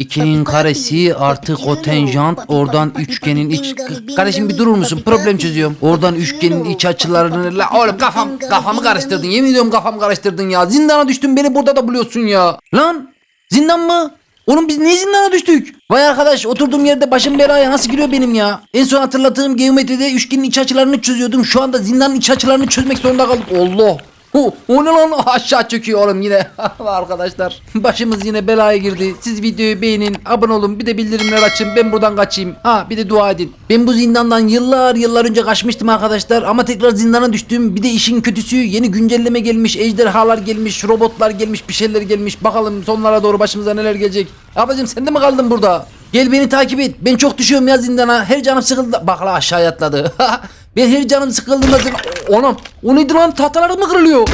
2'nin karesi artı kotenjant oradan üçgenin iç... Kardeşim bir durur musun? Problem çözüyorum. Oradan üçgenin iç açılarını... La oğlum kafam, kafamı karıştırdın. Yemin ediyorum kafamı karıştırdın ya. Zindana düştün beni burada da buluyorsun ya. Lan zindan mı? Oğlum biz ne zindana düştük? Vay arkadaş oturduğum yerde başım belaya nasıl giriyor benim ya? En son hatırladığım geometride üçgenin iç açılarını çözüyordum. Şu anda zindanın iç açılarını çözmek zorunda kaldım. Allah. O, o ne lan aşağı çöküyor oğlum yine arkadaşlar. Başımız yine belaya girdi. Siz videoyu beğenin, abone olun, bir de bildirimler açın. Ben buradan kaçayım. Ha bir de dua edin. Ben bu zindandan yıllar yıllar önce kaçmıştım arkadaşlar ama tekrar zindana düştüm. Bir de işin kötüsü yeni güncelleme gelmiş, ejderhalar gelmiş, robotlar gelmiş, bir şeyler gelmiş. Bakalım sonlara doğru başımıza neler gelecek. Ablacığım sen de mi kaldın burada? Gel beni takip et. Ben çok düşüyorum ya zindana. Her canım sıkıldı. Bak la aşağıya atladı. ben her canım sıkıldığında. Anam o neydi lan tahtaları mı kırılıyor?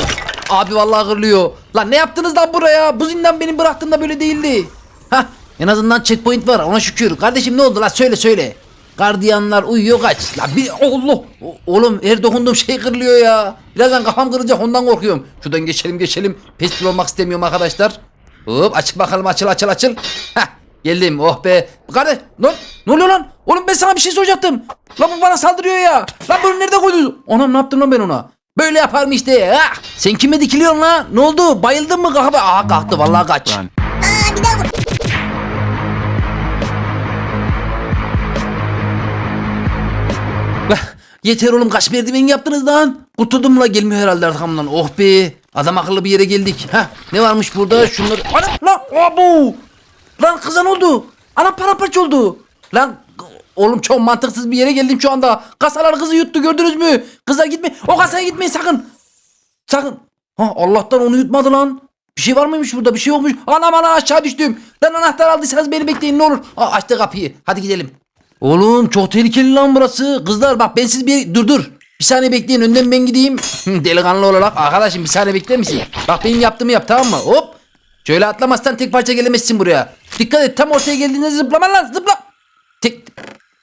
Abi vallahi kırılıyor. Lan ne yaptınız lan buraya? Bu zindan benim bıraktığımda böyle değildi. Hah en azından checkpoint var ona şükür. Kardeşim ne oldu la söyle söyle. Gardiyanlar uyuyor kaç. La bir Allah. Oğlum her dokunduğum şey kırılıyor ya. Birazdan kafam kırılacak ondan korkuyorum. Şuradan geçelim geçelim. Pestil olmak istemiyorum arkadaşlar. Hop açıl bakalım açıl açıl açıl. Heh geldim oh be. Kardeş lan ne oluyor lan? Oğlum ben sana bir şey soracaktım. Lan bu bana saldırıyor ya. Lan bunu nerede koydun? Anam ne yaptım lan ben ona? Böyle yapar mı işte? Ha? Sen kime dikiliyorsun lan? Ne oldu? Bayıldın mı? Kalk. Aha kalktı vallahi kaç. Aa bir daha vur. Yeter oğlum kaç merdiven yaptınız lan? Kurtuldum la gelmiyor herhalde arkamdan. Oh be. Adam akıllı bir yere geldik. Ha ne varmış burada? Şunları. Ana lan abu. Lan kıza ne oldu? Ana paramparça oldu. Lan oğlum çok mantıksız bir yere geldim şu anda. Kasalar kızı yuttu gördünüz mü? Kızlar gitme. O kasaya gitmeyin sakın. Sakın. Ha Allah'tan onu yutmadı lan. Bir şey var mıymış burada? Bir şey yokmuş. Anam ana aşağı düştüm. Lan anahtar aldıysanız beni bekleyin ne olur. Aa, açtı kapıyı. Hadi gidelim. Oğlum çok tehlikeli lan burası. Kızlar bak ben siz bir dur dur. Bir saniye bekleyin önden ben gideyim. Delikanlı olarak arkadaşım bir saniye bekler misin? Bak benim yaptığımı yap tamam mı? Hop. Şöyle atlamazsan tek parça gelemezsin buraya. Dikkat et tam ortaya geldiğinde zıplama lan zıpla. Tek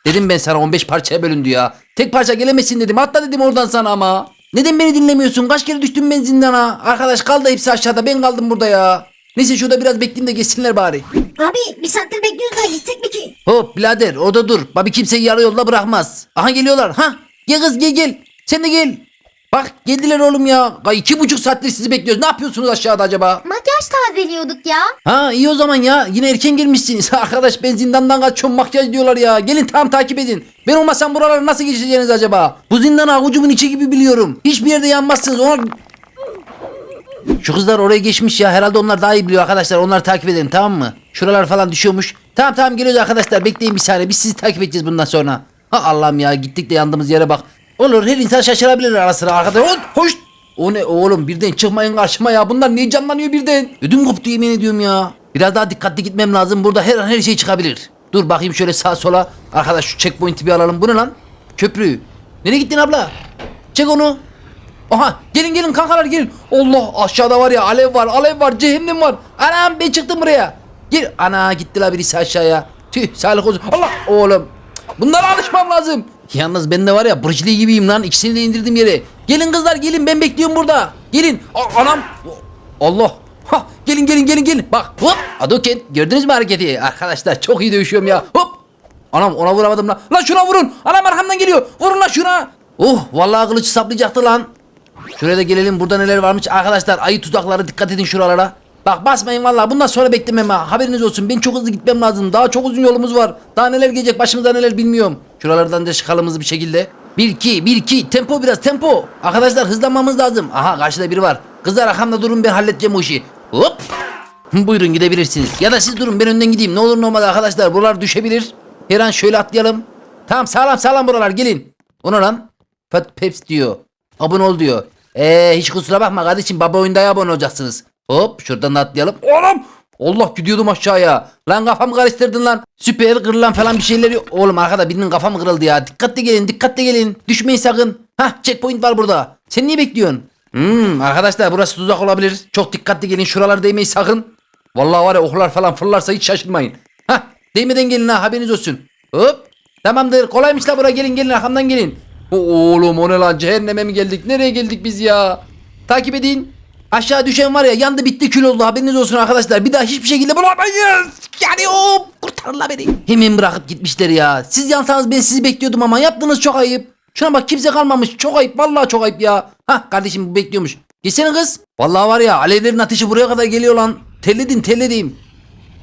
Dedim ben sana 15 parçaya bölündü ya. Tek parça gelemezsin dedim. Atla dedim oradan sana ama. Neden beni dinlemiyorsun? Kaç kere düştüm ben zindana? Arkadaş kaldı hepsi aşağıda. Ben kaldım burada ya. Neyse şurada biraz bekleyeyim de geçsinler bari. Abi bir saattir bekliyoruz da gitsek mi ki? Hop birader orada dur. Babi kimseyi yarı yolda bırakmaz. Aha geliyorlar. Ha gel kız gel gel. Sen de gel. Bak geldiler oğlum ya. Ay, iki buçuk saattir sizi bekliyoruz. Ne yapıyorsunuz aşağıda acaba? Makyaj tazeliyorduk ya. Ha iyi o zaman ya. Yine erken gelmişsiniz. Arkadaş ben zindandan kaçıyorum makyaj diyorlar ya. Gelin tam takip edin. Ben olmasam buraları nasıl geçeceğiniz acaba? Bu zindanı avucumun içi gibi biliyorum. Hiçbir yerde yanmazsınız. Ona... Şu kızlar oraya geçmiş ya. Herhalde onlar daha iyi biliyor arkadaşlar. Onları takip edelim tamam mı? Şuralar falan düşüyormuş. Tamam tamam geliyoruz arkadaşlar. Bekleyin bir saniye. Biz sizi takip edeceğiz bundan sonra. Ha Allah'ım ya gittik de yandığımız yere bak. Olur her insan şaşırabilir ara sıra arkadaşlar. Hoş, hoş. O ne oğlum birden çıkmayın karşıma ya. Bunlar niye canlanıyor birden? Ödüm koptu yemin ediyorum ya. Biraz daha dikkatli gitmem lazım. Burada her an her şey çıkabilir. Dur bakayım şöyle sağa sola. Arkadaş şu checkpoint'i bir alalım. Bu ne lan? Köprü. Nereye gittin abla? Çek onu. Aha gelin gelin kankalar gelin. Allah aşağıda var ya alev var alev var cehennem var. Anam ben çıktım buraya. Gir. Ana gittiler birisi aşağıya. Tüh sağlık olsun. Allah oğlum. Bunlara alışmam lazım. Yalnız ben de var ya Lee gibiyim lan. İkisini de indirdim yere. Gelin kızlar gelin ben bekliyorum burada. Gelin. A- anam. Allah. Ha, gelin gelin gelin gelin. Bak hop. Adoken gördünüz mü hareketi? Arkadaşlar çok iyi dövüşüyorum ya. Hop. Anam ona vuramadım lan. Lan şuna vurun. Anam arkamdan geliyor. Vurun lan şuna. Oh vallahi kılıç saplayacaktı lan. Şuraya da gelelim burada neler varmış. Arkadaşlar ayı tuzakları dikkat edin şuralara. Bak basmayın vallahi bundan sonra beklemem ha. Haberiniz olsun ben çok hızlı gitmem lazım. Daha çok uzun yolumuz var. Daha neler gelecek başımıza neler bilmiyorum. Şuralardan da çıkalım bir şekilde. 1 2 1 2 tempo biraz tempo. Arkadaşlar hızlanmamız lazım. Aha karşıda biri var. Kızlar arkamda durun ben halledeceğim o işi. Hop. Buyurun gidebilirsiniz. Ya da siz durun ben önden gideyim. Ne olur ne olmaz arkadaşlar buralar düşebilir. Her an şöyle atlayalım. Tamam sağlam sağlam buralar gelin. Ona lan. Pet Peps diyor. Abone ol diyor. Eee hiç kusura bakma kardeşim baba oyundaya abone olacaksınız. Hop şuradan da atlayalım. Oğlum. Allah gidiyordum aşağıya. Lan kafamı karıştırdın lan. Süper kırılan falan bir şeyler yok. Oğlum arkada birinin kafamı kırıldı ya. Dikkatli gelin dikkatli gelin. Düşmeyin sakın. Hah checkpoint var burada. Sen niye bekliyorsun? Hmm, arkadaşlar burası tuzak olabilir. Çok dikkatli gelin şuralar değmeyin sakın. Vallahi var ya oklar falan fırlarsa hiç şaşırmayın. Hah değmeden gelin ha haberiniz olsun. Hop. Tamamdır kolaymış la bura gelin gelin arkamdan gelin. Oğlum o ne lan cehenneme mi geldik? Nereye geldik biz ya? Takip edin. Aşağı düşen var ya yandı bitti kül oldu haberiniz olsun arkadaşlar. Bir daha hiçbir şekilde bulamayız. Yani o kurtarla beni. Hemen bırakıp gitmişler ya. Siz yansanız ben sizi bekliyordum ama yaptığınız çok ayıp. Şuna bak kimse kalmamış. Çok ayıp vallahi çok ayıp ya. Hah kardeşim bu bekliyormuş. Geçsene kız. Vallahi var ya alevlerin ateşi buraya kadar geliyor lan. Terledim terledim.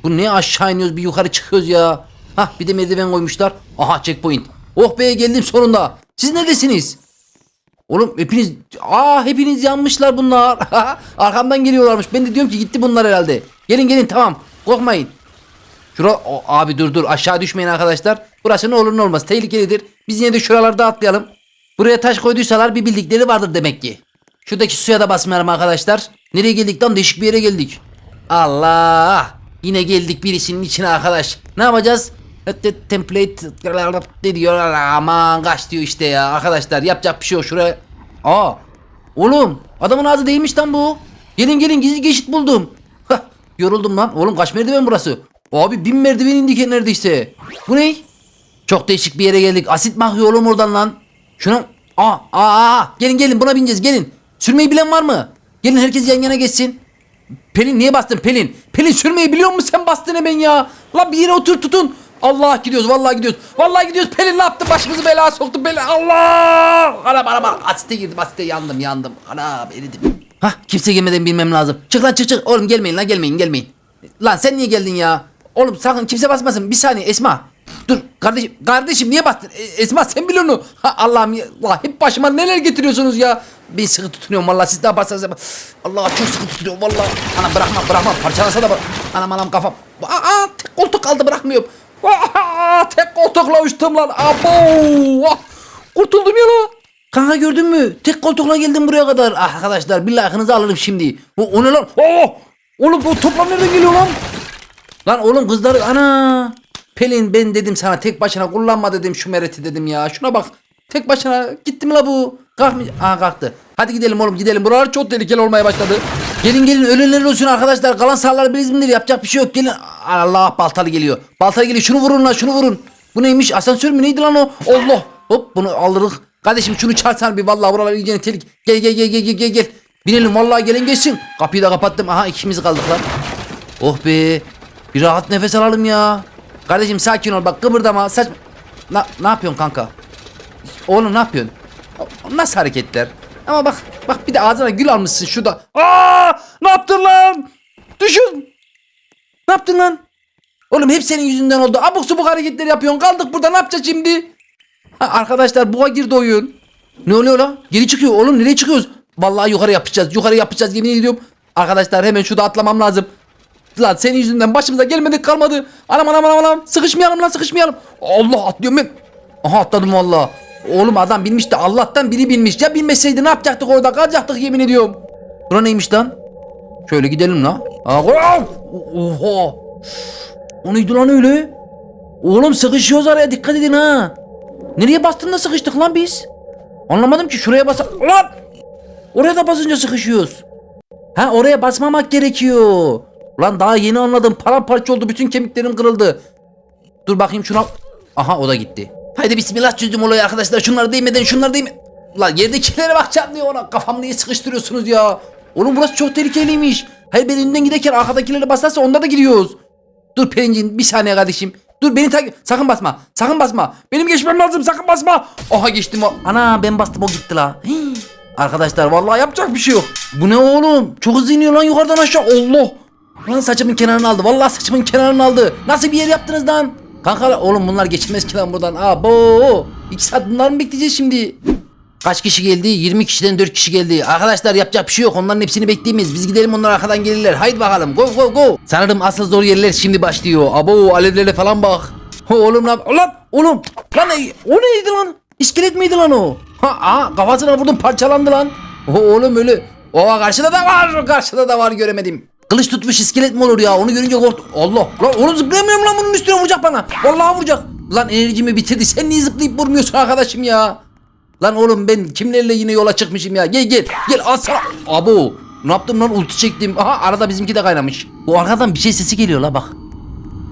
Bu ne aşağı iniyoruz bir yukarı çıkıyoruz ya. Hah bir de merdiven koymuşlar. Aha checkpoint. Oh be geldim sonunda. Siz neredesiniz? Oğlum hepiniz aa hepiniz yanmışlar bunlar. Arkamdan geliyorlarmış. Ben de diyorum ki gitti bunlar herhalde. Gelin gelin tamam. Korkmayın. Şura o, abi dur dur aşağı düşmeyin arkadaşlar. Burası ne olur ne olmaz tehlikelidir. Biz yine de şuralarda atlayalım. Buraya taş koyduysalar bir bildikleri vardır demek ki. Şuradaki suya da basmayalım arkadaşlar. Nereye geldik lan değişik bir yere geldik. Allah! Yine geldik birisinin içine arkadaş. Ne yapacağız? Te- Template ne diyorlar aman kaç diyor işte ya arkadaşlar yapacak bir şey yok şuraya. Aa oğlum adamın ağzı değilmiş lan bu. Gelin gelin gizli geçit buldum. Hah, yoruldum lan oğlum kaç merdiven burası? Abi bin merdiven indik neredeyse. Bu ne? Çok değişik bir yere geldik. Asit mi akıyor oğlum oradan lan? Şuna aa, aa, aa gelin gelin buna bineceğiz gelin. Sürmeyi bilen var mı? Gelin herkes yan yana geçsin. Pelin niye bastın Pelin? Pelin sürmeyi biliyor musun sen bastın hemen ya. La bir yere otur tutun. Allah gidiyoruz vallahi gidiyoruz. Vallahi gidiyoruz Pelin ne yaptı başımızı belaya soktu Pelin. Allah! Anam anam asite girdim asite yandım yandım. Anam eridim. Hah kimse gelmeden bilmem lazım. Çık lan çık çık. Oğlum gelmeyin lan gelmeyin gelmeyin. Lan sen niye geldin ya? Oğlum sakın kimse basmasın. Bir saniye Esma. Dur kardeşim kardeşim niye bastın? E, Esma sen biliyor musun? Ha, Allah'ım ya Allah, hep başıma neler getiriyorsunuz ya. Ben sıkı tutunuyorum vallahi siz yaparsanız yapın. Allah çok sıkı tutunuyorum vallahi. Ana bırakma bırakma parçalasa da bırak. Anam anam kafam. Aa, tek koltuk kaldı bırakmıyorum. Aa, tek koltukla uçtum lan. Abo. Ah, Kurtuldum ya lan. Kanka gördün mü? Tek koltukla geldim buraya kadar. Ah, Arkadaşlar bir like'ınızı alırım şimdi. O, o ne lan? Oo! Oğlum bu toplam nereden geliyor lan? Lan oğlum kızlar ana. Pelin ben dedim sana tek başına kullanma dedim şu mereti dedim ya. Şuna bak. Tek başına gitti mi la bu? Kalkmay. Aa kalktı. Hadi gidelim oğlum gidelim. Buralar çok tehlikeli olmaya başladı. Gelin gelin ölüler olsun arkadaşlar. Kalan sağlar bizimdir. Yapacak bir şey yok. Gelin. Allah baltalı geliyor. Baltalı geliyor. Şunu vurun lan şunu vurun. Bu neymiş? Asansör mü neydi lan o? Allah. Hop bunu alırız. Kardeşim şunu çarsan bir vallahi buralar iyice telik. Gel gel gel gel gel gel. Binelim vallahi gelin geçsin. Kapıyı da kapattım. Aha ikimiz kaldık lan. Oh be. Bir rahat nefes alalım ya. Kardeşim sakin ol bak kıpırdama saçma. Na, ne yapıyorsun kanka? Oğlum ne yapıyorsun? Nasıl hareketler? Ama bak bak bir de ağzına gül almışsın şurada. Aa! Ne yaptın lan? Düşün. Ne yaptın lan? Oğlum hep senin yüzünden oldu. Abuk subuk hareketler yapıyorsun. Kaldık burada ne yapacağız şimdi? Ha, arkadaşlar buğa girdi oyun. Ne oluyor lan? Geri çıkıyor oğlum nereye çıkıyoruz? Vallahi yukarı yapacağız. Yukarı yapacağız yemin ediyorum. Arkadaşlar hemen şurada atlamam lazım. Lan senin yüzünden başımıza gelmedik kalmadı. Anam anam anam anam. Sıkışmayalım lan sıkışmayalım. Allah atlıyorum ben. Aha atladım valla. Oğlum adam bilmiş de Allah'tan biri bilmiş. Ya bilmeseydi ne yapacaktık orada kalacaktık yemin ediyorum. Bura neymiş lan? Şöyle gidelim wow! Oha. O neydi lan öyle? Oğlum sıkışıyoruz araya dikkat edin ha. Nereye bastın da sıkıştık lan biz? Anlamadım ki şuraya bas... Lan! Oraya da basınca sıkışıyoruz. Ha oraya basmamak gerekiyor. Lan daha yeni anladım. Paramparça oldu. Bütün kemiklerim kırıldı. Dur bakayım şuna. Aha o da gitti. Haydi bismillah çözdüm olayı arkadaşlar. Şunları değmeden şunları değme. Lan yerdekilere bakacağım diyor ona. Kafamı niye sıkıştırıyorsunuz ya? Oğlum burası çok tehlikeliymiş. Hayır ben önden giderken arkadakilere basarsa onda da giriyoruz. Dur Pelincin bir saniye kardeşim. Dur beni takip... Sakın basma. Sakın basma. Benim geçmem lazım. Sakın basma. Aha geçtim o. Ana ben bastım o gitti la. Arkadaşlar vallahi yapacak bir şey yok. Bu ne oğlum? Çok hızlı iniyor lan yukarıdan aşağı. Allah. Lan saçımın kenarını aldı. Vallahi saçımın kenarını aldı. Nasıl bir yer yaptınız lan? Kanka oğlum bunlar geçilmez ki lan buradan. Abo. İki saat bunları mı bekleyeceğiz şimdi? Kaç kişi geldi? 20 kişiden 4 kişi geldi. Arkadaşlar yapacak bir şey yok. Onların hepsini bekleyemeyiz. Biz gidelim onlar arkadan gelirler. Haydi bakalım. Go go go. Sanırım asıl zor yerler şimdi başlıyor. Abo alevlere falan bak. Ho, oğlum lan. Lan oğlum. Lan o neydi lan? İskelet miydi lan o? Ha, aha, kafasına vurdum parçalandı lan. O, oğlum öyle. O karşıda da var. Karşıda da var göremedim. Kılıç tutmuş iskelet mi olur ya? Onu görünce kork. Allah. Lan oğlum zıplayamıyorum lan bunun üstüne vuracak bana. Vallahi vuracak. Lan enerjimi bitirdi. Sen niye zıplayıp vurmuyorsun arkadaşım ya? Lan oğlum ben kimlerle yine yola çıkmışım ya. Gel gel. Gel al sana. Abo. Ne yaptım lan ulti çektim. Aha arada bizimki de kaynamış. Bu arkadan bir şey sesi geliyor la bak.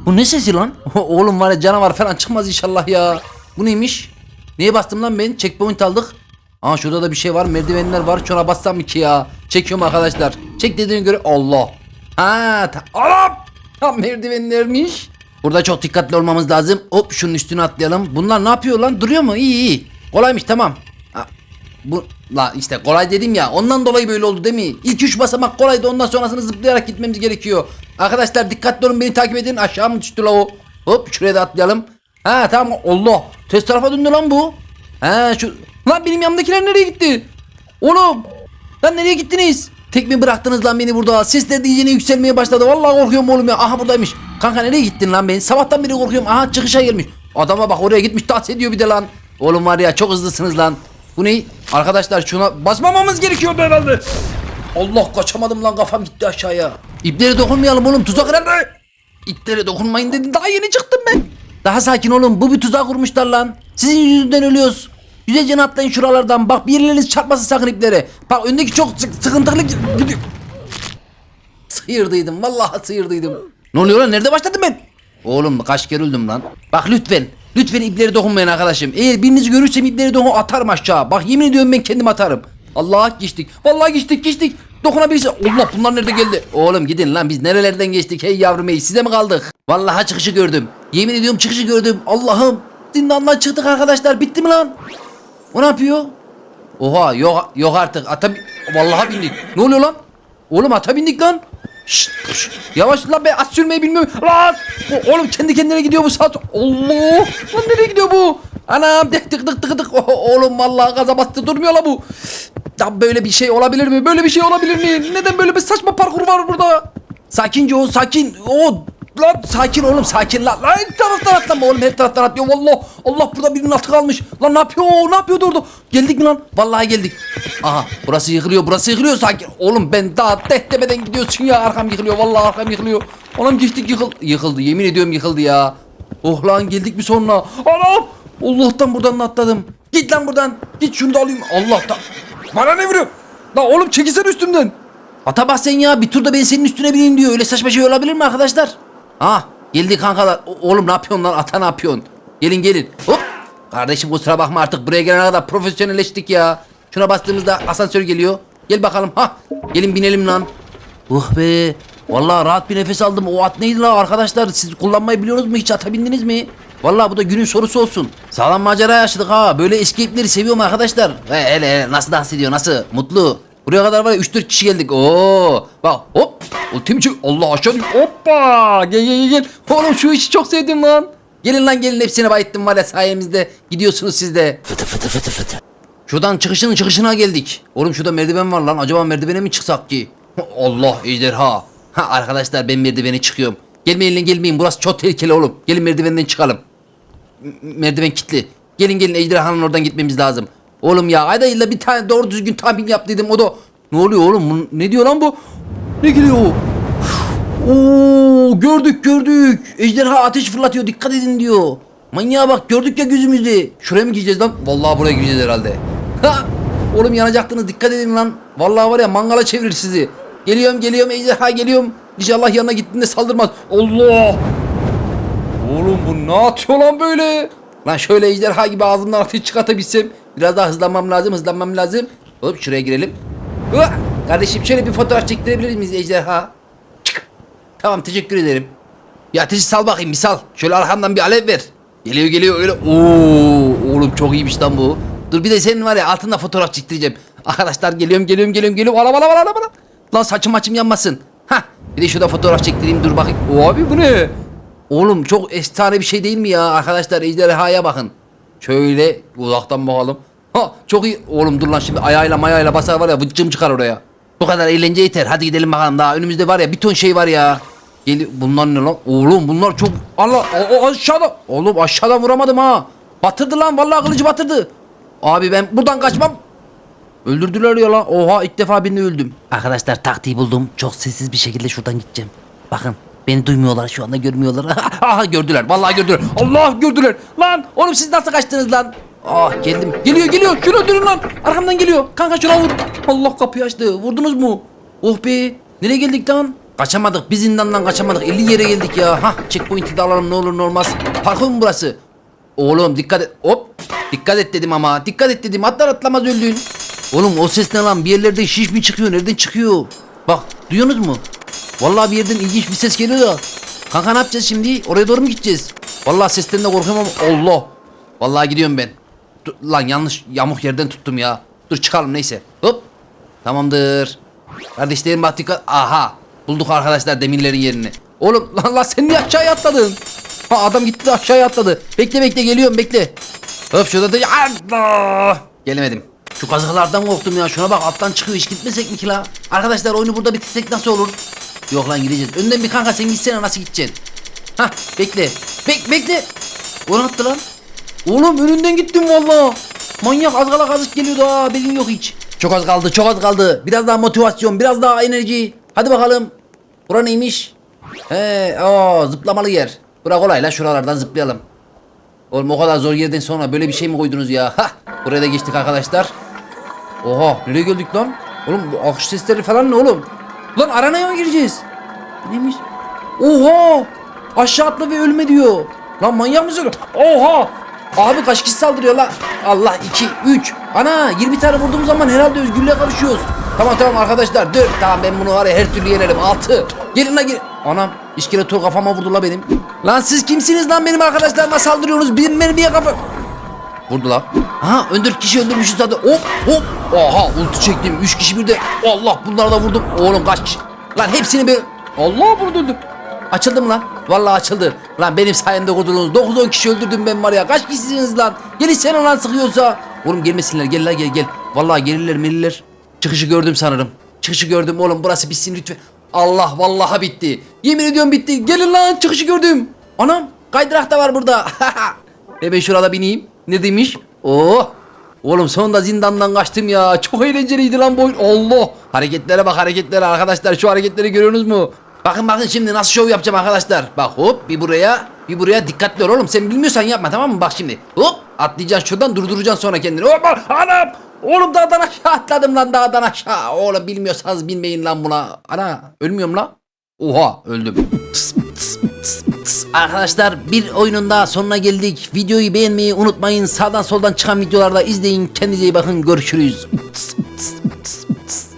Bu ne sesi lan? oğlum var ya canavar falan çıkmaz inşallah ya. Bu neymiş? Neye bastım lan ben? Checkpoint aldık. Aa şurada da bir şey var merdivenler var şuna bassam mı ki ya? Çekiyorum arkadaşlar. Çek dediğine göre Allah. Ha ta Anam! Tam merdivenlermiş. Burada çok dikkatli olmamız lazım. Hop şunun üstüne atlayalım. Bunlar ne yapıyor lan? Duruyor mu? İyi iyi. Kolaymış tamam. Ha, bu la işte kolay dedim ya. Ondan dolayı böyle oldu değil mi? İlk üç basamak kolaydı. Ondan sonrasını zıplayarak gitmemiz gerekiyor. Arkadaşlar dikkatli olun beni takip edin. Aşağı mı düştü la o? Hop şuraya da atlayalım. Ha tamam Allah. Ters tarafa döndü lan bu. Ha şu lan benim yanımdakiler nereye gitti? Oğlum lan nereye gittiniz? Tek mi bıraktınız lan beni burada? Sesler de iyice yükselmeye başladı. Vallahi korkuyorum oğlum ya. Aha buradaymış. Kanka nereye gittin lan beni? Sabahtan beri korkuyorum. Aha çıkışa gelmiş. Adama bak oraya gitmiş dans ediyor bir de lan. Oğlum var ya çok hızlısınız lan. Bu ne? Arkadaşlar şuna basmamamız gerekiyor herhalde. Allah kaçamadım lan kafam gitti aşağıya. İplere dokunmayalım oğlum tuzak nerede? İplere dokunmayın dedi daha yeni çıktım ben. Daha sakin olun bu bir tuzak kurmuşlar lan. Sizin yüzünden ölüyoruz. Güzelce atlayın şuralardan. Bak bir yerleriniz çarpmasın sakın iplere. Bak öndeki çok sık- sıkıntılı gi- gidiyor. Sıyırdıydım vallahi sıyırdıydım. Ne oluyor lan nerede başladım ben? Oğlum kaç kere öldüm lan. Bak lütfen. Lütfen ipleri dokunmayın arkadaşım. Eğer birinizi görürsem ipleri dokun atarım aşağı. Bak yemin ediyorum ben kendim atarım. Allah geçtik. Vallahi geçtik geçtik. Dokunabilirsin. Allah bunlar nerede geldi? Oğlum gidin lan biz nerelerden geçtik hey yavrum hey size mi kaldık? Vallahi çıkışı gördüm. Yemin ediyorum çıkışı gördüm. Allah'ım. Zindandan çıktık arkadaşlar. Bitti mi lan? O ne yapıyor? Oha yok yok artık ata vallahi bindik. Ne oluyor lan? Oğlum ata bindik lan. Şşt, şşt. Yavaş lan be at sürmeyi bilmiyorum. Lan! Oğlum kendi kendine gidiyor bu saat. Allah! Lan nereye gidiyor bu? Anam tık tık tık tık tık. Oh, oğlum vallahi gaza bastı durmuyor la bu. Ya böyle bir şey olabilir mi? Böyle bir şey olabilir mi? Neden böyle bir saçma parkur var burada? Sakince ol sakin. O lan sakin oğlum sakin lan. Lan her taraftan atlama oğlum her taraftan atlıyor. Vallahi Allah burada birinin atı kalmış. Lan ne yapıyor? Ne yapıyor orada? Geldik mi lan? Vallahi geldik. Aha burası yıkılıyor burası yıkılıyor sakin. Oğlum ben daha tehtemeden gidiyorsun ya arkam yıkılıyor. Vallahi arkam yıkılıyor. Anam geçtik yıkıl yıkıldı. Yemin ediyorum yıkıldı ya. Oh lan geldik mi sonra? Anam! Allah'tan buradan da atladım. Git lan buradan. Git şunu da alayım. Allah'tan. Bana ne vuruyor? La oğlum çekilsene üstümden. Ata bak sen ya bir turda ben senin üstüne bineyim diyor. Öyle saçma şey olabilir mi arkadaşlar? Ha geldi kankalar. O- oğlum ne yapıyorsun lan ata ne yapıyorsun? Gelin gelin. Hop. Kardeşim kusura bakma artık buraya gelene kadar profesyonelleştik ya. Şuna bastığımızda asansör geliyor. Gel bakalım ha. Gelin binelim lan. Uh be. Vallahi rahat bir nefes aldım. O at neydi la arkadaşlar? Siz kullanmayı biliyorsunuz mu? Hiç ata bindiniz mi? Vallahi bu da günün sorusu olsun. Sağlam macera yaşadık ha. Böyle escape'leri seviyorum arkadaşlar. He, hele hele nasıl dans ediyor nasıl? Mutlu. Buraya kadar var ya 3-4 kişi geldik. Oo. Bak hop. Ultimçi Allah aşağı düş- Hoppa. Gel gel gel. Oğlum şu işi çok sevdim lan. Gelin lan gelin hepsine bayıttım var ya sayemizde. Gidiyorsunuz siz de. Fıtı fıtı fıtı fıtı. Şuradan çıkışının çıkışına geldik. Oğlum şurada merdiven var lan. Acaba merdivene mi çıksak ki? Allah ejderha. Ha arkadaşlar ben merdivene çıkıyorum. Gelmeyin lan gelmeyin. Burası çok tehlikeli oğlum. Gelin merdivenden çıkalım. M- merdiven kilitli. Gelin gelin ejderhanın oradan gitmemiz lazım. Oğlum ya ayda yılda bir tane doğru düzgün tahmin yap dedim o da. Ne oluyor oğlum? Ne diyor lan bu? Ne geliyor? Oo gördük gördük. Ejderha ateş fırlatıyor dikkat edin diyor. Manyağa bak gördük ya gözümüzde. Şuraya mı gireceğiz lan? Vallahi buraya gireceğiz herhalde. Ha! Oğlum yanacaktınız dikkat edin lan. Vallahi var ya mangala çevirir sizi. Geliyorum geliyorum ejderha geliyorum. İnşallah yanına gittiğinde saldırmaz. Allah! Oğlum bu ne atıyor lan böyle? Lan şöyle ejderha gibi ağzımdan ateş çıkartabilsem. Biraz daha hızlanmam lazım hızlanmam lazım. Hop şuraya girelim. Hua! Kardeşim şöyle bir fotoğraf çektirebilir miyiz ejderha? Çık. Tamam teşekkür ederim. Ya ateşi sal bakayım bir sal. Şöyle arkamdan bir alev ver. Geliyor geliyor öyle. Oo oğlum çok iyiymiş lan bu. Dur bir de senin var ya altında fotoğraf çektireceğim. Arkadaşlar geliyorum geliyorum geliyorum geliyorum. Ala ala ala ala. Lan saçım maçım yanmasın. Ha bir de şurada fotoğraf çektireyim dur bakayım. O abi bu ne? Oğlum çok efsane bir şey değil mi ya arkadaşlar ejderhaya bakın. Şöyle uzaktan bakalım. Ha çok iyi. Oğlum dur lan şimdi ayağıyla mayayla basar var ya vıccım çıkar oraya. Bu kadar eğlence yeter. Hadi gidelim bakalım daha önümüzde var ya bir ton şey var ya. Gel bunlar ne lan? Oğlum bunlar çok Allah o, o aşağıda. Oğlum aşağıdan vuramadım ha. Batırdı lan vallahi kılıcı batırdı. Abi ben buradan kaçmam. Öldürdüler ya lan. Oha ilk defa birini öldüm. Arkadaşlar taktiği buldum. Çok sessiz bir şekilde şuradan gideceğim. Bakın beni duymuyorlar şu anda görmüyorlar. Aha gördüler. Vallahi gördüler. Allah gördüler. Lan oğlum siz nasıl kaçtınız lan? Ah geldim. Geliyor geliyor. Şunu öldürün lan. Arkamdan geliyor. Kanka şuna vur. Allah kapıyı açtı. Vurdunuz mu? Oh be. Nereye geldik lan? Kaçamadık. Biz zindandan kaçamadık. 50 yere geldik ya. Hah checkpoint'i de alalım ne olur ne olmaz. Parkur mu burası? Oğlum dikkat et. Hop. Dikkat et dedim ama. Dikkat et dedim. Atlar atlamaz öldün. Oğlum o ses ne lan? Bir yerlerden şiş mi çıkıyor? Nereden çıkıyor? Bak duyuyorsunuz mu? Vallahi bir yerden ilginç bir ses geliyor da. Kanka ne yapacağız şimdi? Oraya doğru mu gideceğiz? Vallahi sesten de korkuyorum ama Allah. Vallahi gidiyorum ben. Dur, lan yanlış yamuk yerden tuttum ya. Dur çıkalım neyse. Hop. Tamamdır. Kardeşlerim bak. Aha. Bulduk arkadaşlar demirlerin yerini. Oğlum lan lan sen niye aşağıya atladın? Ha adam gitti de aşağıya atladı. Bekle bekle geliyorum bekle. Hop şurada da Allah. Gelemedim. Şu kazıklardan korktum ya. Şuna bak alttan çıkıyor. Hiç gitmesek mi ki la? Arkadaşlar oyunu burada bitirsek nasıl olur? Yok lan gideceğiz. Önden bir kanka sen gitsene nasıl gideceksin? Hah bekle. Bek bekle. O ne yaptı lan? Oğlum önünden gittim valla. Manyak az kala kazık geliyordu ha benim yok hiç. Çok az kaldı çok az kaldı. Biraz daha motivasyon biraz daha enerji. Hadi bakalım. Bura neymiş? He o zıplamalı yer. Bura kolay la şuralardan zıplayalım. Oğlum o kadar zor yerden sonra böyle bir şey mi koydunuz ya? Hah buraya da geçtik arkadaşlar. Oha nereye geldik lan? Oğlum bu alkış sesleri falan ne oğlum? Lan aranaya mı gireceğiz? Neymiş? Oha! Aşağı atla ve ölme diyor. Lan manyak mısın? Oha! Abi kaç kişi saldırıyor lan? Allah 2 3 Ana 20 tane vurduğum zaman herhalde özgürlüğe karışıyoruz. Tamam tamam arkadaşlar dur. Tamam ben bunu var ya her türlü yenerim. 6. Gelin la gelin. Anam iskeletor kafama vurdu la benim. Lan siz kimsiniz lan benim arkadaşlarıma saldırıyorsunuz? Benim mermiye kafa... Vurdu la. Ha ön kişi öldürmüşüz zaten. Hop hop. Aha ulti çektim. Üç kişi bir de. Allah bunlara da vurdum. Oğlum kaç. Lan hepsini bir. Allah bunu öldürdüm. Açıldı mı lan? Vallahi açıldı. Lan benim sayemde kurtuldunuz. 9-10 kişi öldürdüm ben var ya. Kaç kişisiniz lan? Gelin sen lan sıkıyorsa. Oğlum gelmesinler. Gel la gel gel. Vallahi gelirler melirler. Çıkışı gördüm sanırım. Çıkışı gördüm oğlum. Burası bitsin lütfen. Allah vallahi bitti. Yemin ediyorum bitti. Gelin lan çıkışı gördüm. Anam kaydırak da var burada. Ve ben şurada bineyim. Ne demiş? Oh. Oğlum sonunda zindandan kaçtım ya. Çok eğlenceliydi lan bu oyun. Allah. Hareketlere bak hareketlere arkadaşlar. Şu hareketleri görüyorsunuz mu? Bakın bakın şimdi nasıl şov yapacağım arkadaşlar. Bak hop bir buraya bir buraya dikkatli ol oğlum. Sen bilmiyorsan yapma tamam mı? Bak şimdi. Hop atlayacaksın şuradan durduracaksın sonra kendini. Hop anam. Oğlum dağdan aşağı atladım lan dağdan aşağı. Oğlum bilmiyorsanız bilmeyin lan buna. Ana ölmüyorum lan. Oha öldüm. Arkadaşlar bir oyunun daha sonuna geldik. Videoyu beğenmeyi unutmayın. Sağdan soldan çıkan videolarda izleyin. Kendinize iyi bakın. Görüşürüz.